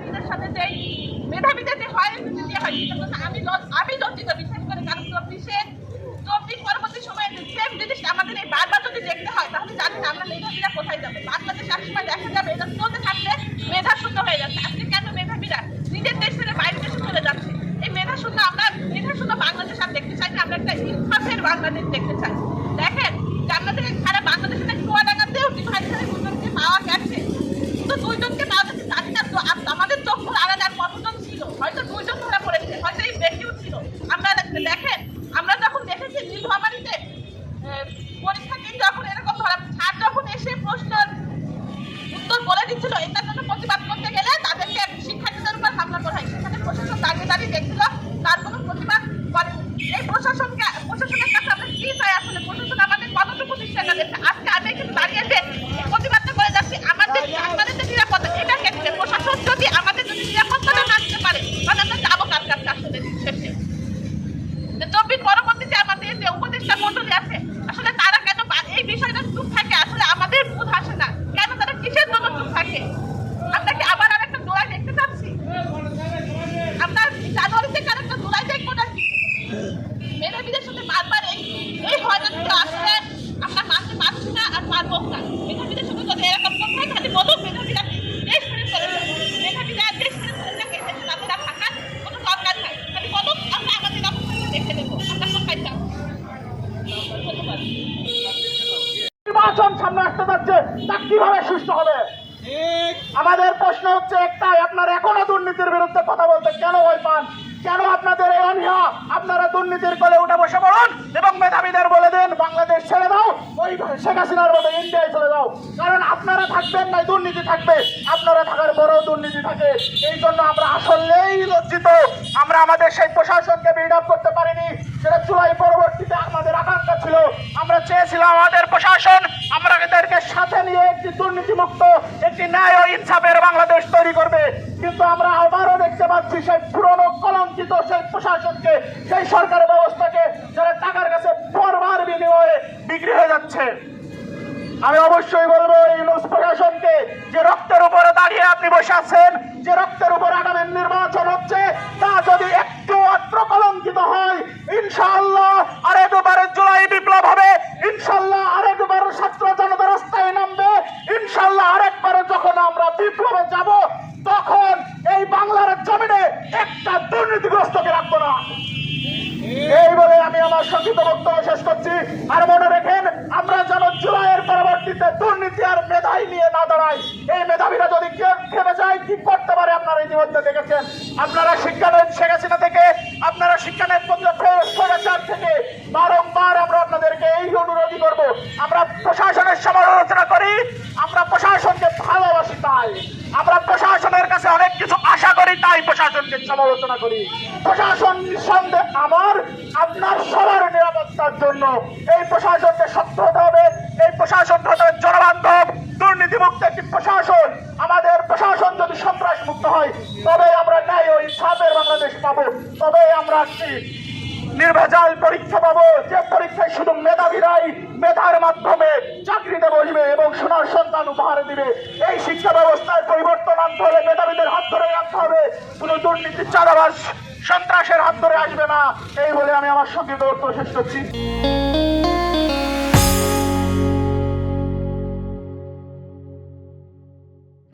মেধাবীদের সাথে যে মেধাবীদের যে হয় যে হয় আমি আমি লজ্জিত বিশেষ করে কারণ চব্বিশে চব্বিশ পরবর্তী সময়ে সেম জিনিস আমাদের এই বারবার যদি দেখতে হয় তাহলে জানি না আমরা মেধাবীরা কোথায় যাব বাংলাদেশ একসময় দেখা যাবে এটা চলতে থাকলে মেধা শূন্য হয়ে যাচ্ছে আজকে কেন মেধাবীরা নিজের দেশ ছেড়ে বাইরের দেশে চলে যাচ্ছে এই মেধা শূন্য আমরা মেধা শূন্য বাংলাদেশ আর দেখতে চাই না আমরা একটা ইনসাফের বাংলাদেশ দেখতে চাই দেখেন জান্নাতের সারা বাংলাদেশে নাকি চুয়াডাঙ্গাতেও ডিভাইডারে দুজনকে পাওয়া গেছে তো দুইজনকে পাওয়া গেছে জানি না তো আম- আমাদের চোখ আলাদা আর কতজন ছিল হয়তো দুইজন ধরা পড়েছে হয়তো এই বেশিও ছিল আমরা দেখেন আমরা যখন দেখেছি নীলফামারীতে আহ, পরীক্ষা কেন্দ্র যখন এরকম স্যার যখন এসে প্রশ্ন উত্তর বলে দিচ্ছিল এটার জন্য প্রতিবাদ করতে গেলে তাদেরকে শিক্ষার্থীদের উপর হামলা করা হয় সেখানে প্রশাসন দাঁড়িয়ে দাঁড়িয়ে দেখছিল তার কোনো প্রতিবাদ করে এই প্রশাসনকে প্রশাসনের কাছে আমরা কি চাই আসলে প্রশাসন আমাদের কতটুকু নিশ্চয়তা দিচ্ছে আজকে আমি এখানে দাঁড়িয়ে যে এই প্রতিবাদটা করে যাচ্ছি আমাদের আমাদের যে নিরাপত্তা এটা ক্ষেত্রে প্রশাসন যদি আমাদের যদি নিরাপত্তাটা না দিতে পারে তাহলে আমরা যাব কার কাছে আসলে শেষে যে চব্বিশ পরবর্তীতে আমাদের যে উপদেষ্টা মন্ডলী আছে আসলে তারা কেন বা- এই বিষয়টা চুপ থাকে আসলে আমাদের বুঝ আসে না কেন তারা কিসের জন্য চুপ থাকে আমরা কি আবার আরেকটা দোলাই দেখতে চাচ্ছি আমরা জানুয়ারিতে আরেকটা দোলাই দেখব নাকি মেধাবীদের সাথে বারবার এই এই হয়রানিগুলো আসলে আমরা মানতে পারছি না আর পারব না মেধাবীদের সাথে যদি এরকম কথা খালি বলুক মেধাবীরা দেশ ছেড়ে চলে যাবে মেধাবীরা দেশ ছেড়ে চলে যাবে দেশে তাদের আর থাকার কোনো দরকার নাই খালি বলুক আমরা আমাদের অবস্থাটা দেখে নেব আমরা কোথায় যাব ধন্যবাদ নির্বাচন সামনে আসতে যাচ্ছে তা কীভাবে সুস্থ হবে? আমাদের প্রশ্ন হচ্ছে একটাই আপনারা এখনও দুর্নীতির বিরুদ্ধে কথা বলতে কেন ভয় পান? কেন আপনাদের এই অনীহা? আপনারা দুর্নীতির কোলে উঠে বসে পড়ুন এবং মেধাবীদের বলে দেন বাংলাদেশ ছেড়ে দাও ওই শেখ হাসিনার মতো ইন্ডিয়ায় চলে যাও। কারণ আপনারা থাকবেন না দুর্নীতি থাকবে। আপনারা থাকার পরেও দুর্নীতি থাকে। এই জন্য আমরা আসলেই লজ্জিত। আমরা আমাদের সেই প্রশাসনকে বিল্ড আপ করতে পারিনি। সেটা চুলাই পরবর্তীতে আমাদের আকাঙ্ক্ষা ছিল। আমরা চেয়েছিলাম আমাদের প্রশাসন আমরা এদেরকে সাথে নিয়ে একটি দুর্নীতিমুক্ত একটি ন্যায় ইনসাফের বাংলাদেশ তৈরি করবে। কিন্তু আমরা আবারও দেখতে পাচ্ছি সেই পুরনো কলঙ্কিত সেই প্রশাসনকে, সেই সরকার ব্যবস্থাকে যারা টাকার কাছে পরবার বিনিময়ে বিক্রি হয়ে যাচ্ছে। আমি অবশ্যই বলব, এই প্রশাসনকে যে রক্তের উপরে দাঁড়িয়ে আপনি বসে আছেন, যে রক্তের উপর আগামী নির্বাচন হচ্ছে তা যদি একটু মাত্র কলঙ্কিত হয় ইনশাআল্লাহ আরেকবারে জুলাই বিপ্লব হবে ইনশাআল্লাহ আরেকবার ছাত্র জনতা রাস্তায় নামবে ইনশাআল্লাহ আরেকবার যখন আমরা বিপ্লবে যাব তখন এই বাংলার জমিনে একটা দুর্নীতিগ্রস্তকে রাখব না এই বলে আমি আমার সংক্ষিপ্ত বক্তব্য শেষ করছি। আর মনে রেখেন, আমরা যেন জুলাইয়ের পরবর্তীতে দুর্নীতি আর মেধাই নিয়ে না দাঁড়াই। এই মেধাবীরা যদি খেপে যায় কি করতে পারে, আপনারা ইতিমধ্যে দেখেছেন। আপনারা শিক্ষা নেন শেখ হাসিনা থেকে, আপনারা শিক্ষা নেন স্বৈরাচার থেকে। বারংবার আমরা আপনাদেরকে এই অনুরোধই করব। আমরা প্রশাসনের সমালোচনা করি, আমরা প্রশাসনকে ভালোবাসি তাই। আমরা প্রশাসনের কাছে অনেক কিছু তাই প্রশাসনকে সমালোচনা করি। প্রশাসন নিঃসন্দেহে আমার, আপনার সবার নিরাপত্তার জন্য। এই প্রশাসনকে সত্য হতে হবে। এই প্রশাসন হতে হবে জনবান্ধব, দুর্নীতিমুক্ত একটি প্রশাসন। আমাদের প্রশাসন যদি সন্ত্রাস মুক্ত হয়, তবে আমরা ন্যায় ওই সাপের বাংলাদেশ পাবো। তবে আমরা একটি নির্ভেজাল পরীক্ষা পাবো। যে পরীক্ষায় শুধু মেধাবীরাই মেধার মাধ্যমে চাকরিতে বসবে এবং সোনার সন্তান উপহার দিবে। sortir.